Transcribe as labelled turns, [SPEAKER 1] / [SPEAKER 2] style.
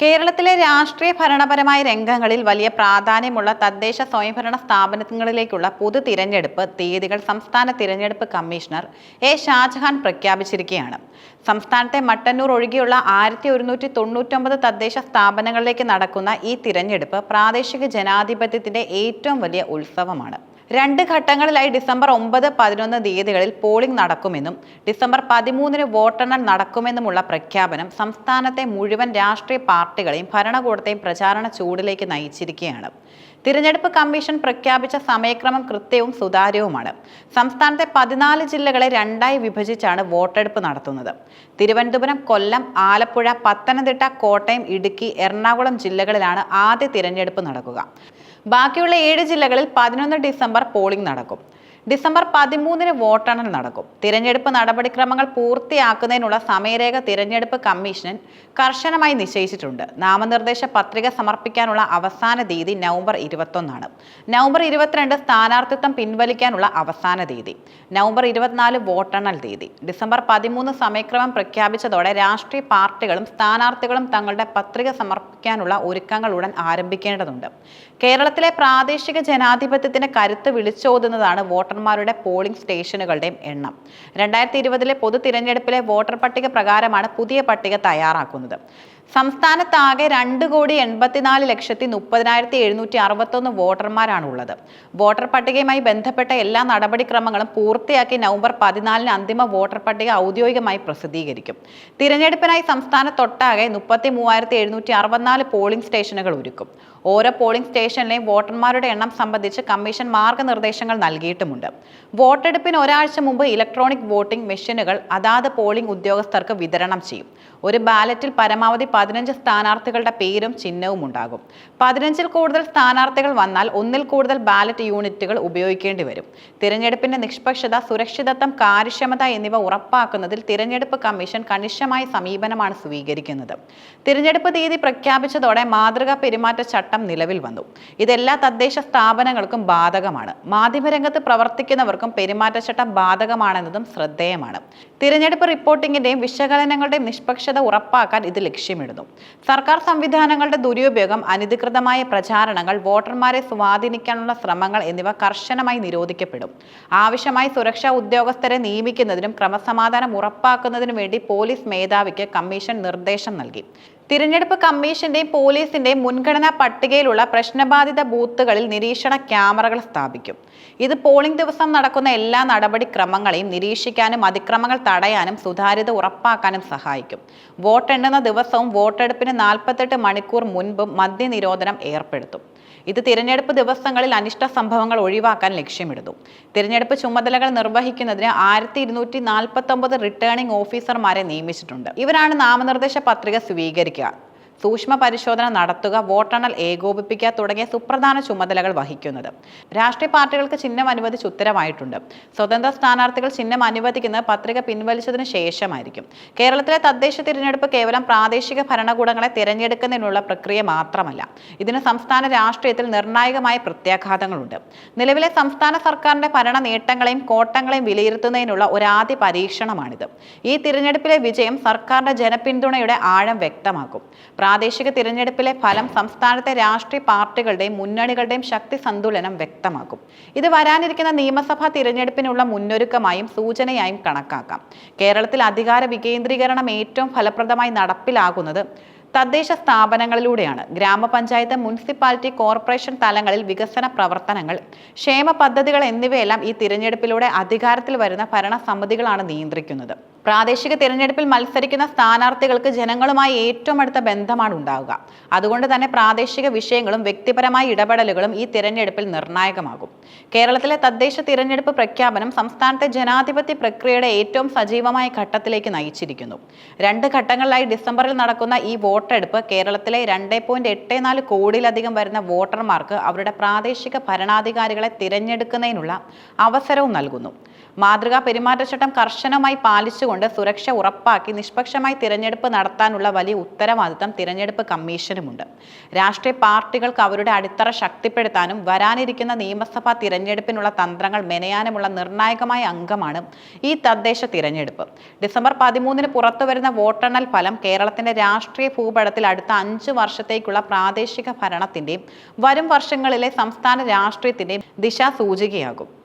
[SPEAKER 1] കേരളത്തിലെ രാഷ്ട്രീയ ഭരണപരമായ രംഗങ്ങളിൽ വലിയ പ്രാധാന്യമുള്ള തദ്ദേശ സ്വയംഭരണ സ്ഥാപനങ്ങളിലേക്കുള്ള പൊതു തിരഞ്ഞെടുപ്പ് തീയതികൾ സംസ്ഥാന തിരഞ്ഞെടുപ്പ് കമ്മീഷണർ എ ഷാജഹാൻ പ്രഖ്യാപിച്ചിരിക്കുകയാണ്. സംസ്ഥാനത്തെ മട്ടന്നൂർ ഒഴികെയുള്ള ആയിരത്തി ഒരുന്നൂറ്റി തൊണ്ണൂറ്റൊമ്പത് തദ്ദേശ സ്ഥാപനങ്ങളിലേക്ക് നടക്കുന്ന ഈ തിരഞ്ഞെടുപ്പ് പ്രാദേശിക ജനാധിപത്യത്തിന്റെ ഏറ്റവും വലിയ ഉത്സവമാണ്. രണ്ട് ഘട്ടങ്ങളിലായി ഡിസംബർ ഒമ്പത് പതിനൊന്ന് തീയതികളിൽ പോളിംഗ് നടക്കുമെന്നും ഡിസംബർ പതിമൂന്നിന് വോട്ടെണ്ണൽ നടക്കുമെന്നുമുള്ള പ്രഖ്യാപനം സംസ്ഥാനത്തെ മുഴുവൻ രാഷ്ട്രീയ പാർട്ടികളെയും ഭരണകൂടത്തെയും പ്രചാരണ ചൂടിലേക്ക് നയിച്ചിരിക്കുകയാണ്. തിരഞ്ഞെടുപ്പ് കമ്മീഷൻ പ്രഖ്യാപിച്ച സമയക്രമം കൃത്യവും സുതാര്യവുമാണ്. സംസ്ഥാനത്തെ പതിനാല് ജില്ലകളെ രണ്ടായി വിഭജിച്ചാണ് വോട്ടെടുപ്പ് നടത്തുന്നത്. തിരുവനന്തപുരം കൊല്ലം ആലപ്പുഴ പത്തനംതിട്ട കോട്ടയം ഇടുക്കി എറണാകുളം ജില്ലകളിലാണ് ആദ്യ തിരഞ്ഞെടുപ്പ് നടക്കുക. ബാക്കിയുള്ള ഏഴ് ജില്ലകളിൽ പതിനൊന്ന് ഡിസംബർ പോളിംഗ് നടക്കും. ഡിസംബർ പതിമൂന്നിന് വോട്ടെണ്ണൽ നടക്കും. തിരഞ്ഞെടുപ്പ് നടപടിക്രമങ്ങൾ പൂർത്തിയാക്കുന്നതിനുള്ള സമയരേഖ തിരഞ്ഞെടുപ്പ് കമ്മീഷൻ കർശനമായി നിശ്ചയിച്ചിട്ടുണ്ട്. നാമനിർദ്ദേശ പത്രിക സമർപ്പിക്കാനുള്ള അവസാന തീയതി നവംബർ ഇരുപത്തൊന്നാണ്. നവംബർ ഇരുപത്തിരണ്ട് സ്ഥാനാർത്ഥിത്വം പിൻവലിക്കാനുള്ള അവസാന തീയതി. നവംബർ ഇരുപത്തിനാല് വോട്ടെണ്ണൽ തീയതി. ഡിസംബർ പതിമൂന്ന് സമയക്രമം പ്രഖ്യാപിച്ചതോടെ രാഷ്ട്രീയ പാർട്ടികളും സ്ഥാനാർത്ഥികളും തങ്ങളുടെ പത്രിക സമർപ്പിക്കാനുള്ള ഒരുക്കങ്ങൾ ഉടൻ ആരംഭിക്കേണ്ടതുണ്ട്. കേരളത്തിലെ പ്രാദേശിക ജനാധിപത്യത്തിന് കരുത്ത് വിളിച്ചോതുന്നതാണ് വോട്ടർമാരുടെ പോളിംഗ് സ്റ്റേഷനുകളുടെയും എണ്ണം. രണ്ടായിരത്തി ഇരുപതിലെ പൊതു തിരഞ്ഞെടുപ്പിലെ വോട്ടർ പട്ടിക പ്രകാരമാണ് പുതിയ പട്ടിക തയ്യാറാക്കുന്നത്. സംസ്ഥാനത്താകെ രണ്ട് കോടി എൺപത്തിനാല് ലക്ഷത്തി മുപ്പതിനായിരത്തി എഴുന്നൂറ്റി അറുപത്തൊന്ന് വോട്ടർമാരാണ് ഉള്ളത് വോട്ടർ പട്ടികയുമായി ബന്ധപ്പെട്ട എല്ലാ നടപടിക്രമങ്ങളും പൂർത്തിയാക്കി നവംബർ പതിനാലിന് അന്തിമ വോട്ടർ പട്ടിക ഔദ്യോഗികമായി പ്രസിദ്ധീകരിക്കും. തിരഞ്ഞെടുപ്പിനായി സംസ്ഥാനത്തൊട്ടാകെ മുപ്പത്തി മൂവായിരത്തി എഴുന്നൂറ്റി അറുപത്തിനാല് പോളിംഗ് സ്റ്റേഷനുകൾ ഒരുക്കും. ഓരോ പോളിംഗ് സ്റ്റേഷനിലെയും വോട്ടർമാരുടെ എണ്ണം സംബന്ധിച്ച് കമ്മീഷൻ മാർഗനിർദ്ദേശങ്ങൾ നൽകിയിട്ടുമുണ്ട്. വോട്ടെടുപ്പിന് ഒരാഴ്ച മുമ്പ് ഇലക്ട്രോണിക് വോട്ടിംഗ് മെഷീനുകൾ അതാത് പോളിംഗ് ഉദ്യോഗസ്ഥർക്ക് വിതരണം ചെയ്യും. ഒരു ബാലറ്റിൽ പരമാവധി പതിനഞ്ച് സ്ഥാനാർത്ഥികളുടെ പേരും ചിഹ്നവും ഉണ്ടാകും. പതിനഞ്ചിൽ കൂടുതൽ സ്ഥാനാർത്ഥികൾ വന്നാൽ ഒന്നിൽ കൂടുതൽ ബാലറ്റ് യൂണിറ്റുകൾ ഉപയോഗിക്കേണ്ടി വരും. തിരഞ്ഞെടുപ്പിന്റെ നിഷ്പക്ഷത സുരക്ഷിതത്വം കാര്യക്ഷമത എന്നിവ ഉറപ്പാക്കുന്നതിൽ തിരഞ്ഞെടുപ്പ് കമ്മീഷൻ കണിശമായ സമീപനമാണ് സ്വീകരിക്കുന്നത്. തിരഞ്ഞെടുപ്പ് തീയതി പ്രഖ്യാപിച്ചതോടെ മാതൃകാ പെരുമാറ്റച്ചട്ടം നിലവിൽ വന്നു. ഇതെല്ലാ തദ്ദേശ സ്ഥാപനങ്ങൾക്കും ബാധകമാണ്. മാധ്യമരംഗത്ത് പ്രവർത്തിക്കുന്നവർക്കും പെരുമാറ്റച്ചട്ടം ബാധകമാണെന്നതും ശ്രദ്ധേയമാണ്. തിരഞ്ഞെടുപ്പ് റിപ്പോർട്ടിംഗിന്റെയും വിശകലനങ്ങളുടെയും നിഷ്പക്ഷത ഉറപ്പാക്കാൻ ഇത് ലക്ഷ്യമിടുന്നു സർക്കാർ സംവിധാനങ്ങളുടെ ദുരുപയോഗം അനധികൃതമായ പ്രചാരണങ്ങൾ വോട്ടർമാരെ സ്വാധീനിക്കാനുള്ള ശ്രമങ്ങൾ എന്നിവ കർശനമായി നിരോധിക്കപ്പെടും. ആവശ്യമായി സുരക്ഷാ ഉദ്യോഗസ്ഥരെ നിയമിക്കുന്നതിനും ക്രമസമാധാനം ഉറപ്പാക്കുന്നതിനും വേണ്ടി പോലീസ് മേധാവിക്ക് കമ്മീഷൻ നിർദ്ദേശം നൽകി. തിരഞ്ഞെടുപ്പ് കമ്മീഷന്റെയും പോലീസിന്റെയും മുൻഗണനാ പട്ടികയിലുള്ള പ്രശ്നബാധിത ബൂത്തുകളിൽ നിരീക്ഷണ ക്യാമറകൾ സ്ഥാപിക്കും. ഇത് പോളിംഗ് ദിവസം നടക്കുന്ന എല്ലാ നടപടിക്രമങ്ങളെയും നിരീക്ഷിക്കാനും അതിക്രമങ്ങൾ തടയാനും സുതാര്യത ഉറപ്പാക്കാനും സഹായിക്കും. വോട്ടെണ്ണുന്ന ദിവസവും വോട്ടെടുപ്പിന് നാൽപ്പത്തെട്ട് മണിക്കൂർ മുൻപും മദ്യനിരോധനം ഏർപ്പെടുത്തും. ഇത് തിരഞ്ഞെടുപ്പ് ദിവസങ്ങളിൽ അനിഷ്ട സംഭവങ്ങൾ ഒഴിവാക്കാൻ ലക്ഷ്യമിടുന്നു. തിരഞ്ഞെടുപ്പ് ചുമതലകൾ നിർവഹിക്കുന്നതിന് ആയിരത്തി ഇരുന്നൂറ്റി നാൽപ്പത്തി ഒമ്പത് റിട്ടേണിംഗ് ഓഫീസർമാരെ നിയമിച്ചിട്ടുണ്ട്. ഇവരാണ് നാമനിർദ്ദേശ പത്രിക സ്വീകരിക്കുക സൂക്ഷ്മ പരിശോധന നടത്തുക വോട്ടെണ്ണൽ ഏകോപിപ്പിക്കുക തുടങ്ങിയ സുപ്രധാന ചുമതലകൾ വഹിക്കുന്നത്. രാഷ്ട്രീയ പാർട്ടികൾക്ക് ചിഹ്നം അനുവദിച്ച് ഉത്തരവായിട്ടുണ്ട്. സ്വതന്ത്ര സ്ഥാനാർത്ഥികൾ ചിഹ്നം അനുവദിക്കുന്നത് പത്രിക പിൻവലിച്ചതിന് ശേഷമായിരിക്കും. കേരളത്തിലെ തദ്ദേശ തിരഞ്ഞെടുപ്പ് കേവലം പ്രാദേശിക ഭരണകൂടങ്ങളെ തിരഞ്ഞെടുക്കുന്നതിനുള്ള പ്രക്രിയ മാത്രമല്ല ഇതിന് സംസ്ഥാന രാഷ്ട്രീയത്തിൽ നിർണായകമായ പ്രത്യാഘാതങ്ങളുണ്ട്. നിലവിലെ സംസ്ഥാന സർക്കാരിന്റെ ഭരണ നേട്ടങ്ങളെയും കോട്ടങ്ങളെയും വിലയിരുത്തുന്നതിനുള്ള ഒരാദ്യ പരീക്ഷണമാണിത്. ഈ തിരഞ്ഞെടുപ്പിലെ വിജയം സർക്കാരിന്റെ ജനപിന്തുണയുടെ ആഴം വ്യക്തമാക്കും. പ്രാദേശിക തിരഞ്ഞെടുപ്പിലെ ഫലം സംസ്ഥാനത്തെ രാഷ്ട്രീയ പാർട്ടികളുടെയും മുന്നണികളുടെയും ശക്തി സന്തുലനം വ്യക്തമാക്കും. ഇത് വരാനിരിക്കുന്ന നിയമസഭാ തിരഞ്ഞെടുപ്പിനുള്ള മുന്നൊരുക്കമായും സൂചനയായും കണക്കാക്കാം. കേരളത്തിൽ അധികാര വികേന്ദ്രീകരണം ഏറ്റവും ഫലപ്രദമായി നടപ്പിലാകുന്നത് തദ്ദേശ സ്ഥാപനങ്ങളിലൂടെയാണ്. ഗ്രാമപഞ്ചായത്ത് മുനിസിപ്പാലിറ്റി കോർപ്പറേഷൻ തലങ്ങളിൽ വികസന പ്രവർത്തനങ്ങൾ ക്ഷേമ പദ്ധതികൾ എന്നിവയെല്ലാം ഈ തിരഞ്ഞെടുപ്പിലൂടെ അധികാരത്തിൽ വരുന്ന ഭരണസമിതികളാണ് നിയന്ത്രിക്കുന്നത്. പ്രാദേശിക തിരഞ്ഞെടുപ്പിൽ മത്സരിക്കുന്ന സ്ഥാനാർത്ഥികൾക്ക് ജനങ്ങളുമായി ഏറ്റവും അടുത്ത ബന്ധമാണ് ഉണ്ടാവുക. അതുകൊണ്ട് തന്നെ പ്രാദേശിക വിഷയങ്ങളും വ്യക്തിപരമായ ഇടപെടലുകളും ഈ തിരഞ്ഞെടുപ്പിൽ നിർണായകമാകും. കേരളത്തിലെ തദ്ദേശ തിരഞ്ഞെടുപ്പ് പ്രഖ്യാപനം സംസ്ഥാനത്തെ ജനാധിപത്യ പ്രക്രിയയുടെ ഏറ്റവും സജീവമായ ഘട്ടത്തിലേക്ക് നയിച്ചിരിക്കുന്നു. രണ്ട് ഘട്ടങ്ങളിലായി ഡിസംബറിൽ നടക്കുന്ന ഈ വോട്ടെടുപ്പ് കേരളത്തിലെ രണ്ട് പോയിന്റ് എട്ട് നാല് കോടിയിലധികം വരുന്ന വോട്ടർമാർക്ക് അവരുടെ പ്രാദേശിക ഭരണാധികാരികളെ തിരഞ്ഞെടുക്കുന്നതിനുള്ള അവസരവും നൽകുന്നു. മാതൃകാ പെരുമാറ്റച്ചട്ടം കർശനമായി പാലിച്ചുകൊണ്ട് സുരക്ഷ ഉറപ്പാക്കി നിഷ്പക്ഷമായി തിരഞ്ഞെടുപ്പ് നടത്താനുള്ള വലിയ ഉത്തരവാദിത്തം തിരഞ്ഞെടുപ്പ് കമ്മീഷനുമുണ്ട്. രാഷ്ട്രീയ പാർട്ടികൾക്ക് അവരുടെ അടിത്തറ ശക്തിപ്പെടുത്താനും വരാനിരിക്കുന്ന നിയമസഭാ തിരഞ്ഞെടുപ്പിനുള്ള തന്ത്രങ്ങൾ മെനയാനുമുള്ള നിർണായകമായ അംഗമാണ് ഈ തദ്ദേശ തിരഞ്ഞെടുപ്പ്. ഡിസംബർ പതിമൂന്നിന് പുറത്തുവരുന്ന വോട്ടെണ്ണൽ ഫലം കേരളത്തിന്റെ രാഷ്ട്രീയ ഭൂപടത്തിൽ അടുത്ത അഞ്ച് വർഷത്തേക്കുള്ള പ്രാദേശിക ഭരണത്തിന്റെയും വരും വർഷങ്ങളിലെ സംസ്ഥാന രാഷ്ട്രീയത്തിന്റെയും ദിശാസൂചികയാകും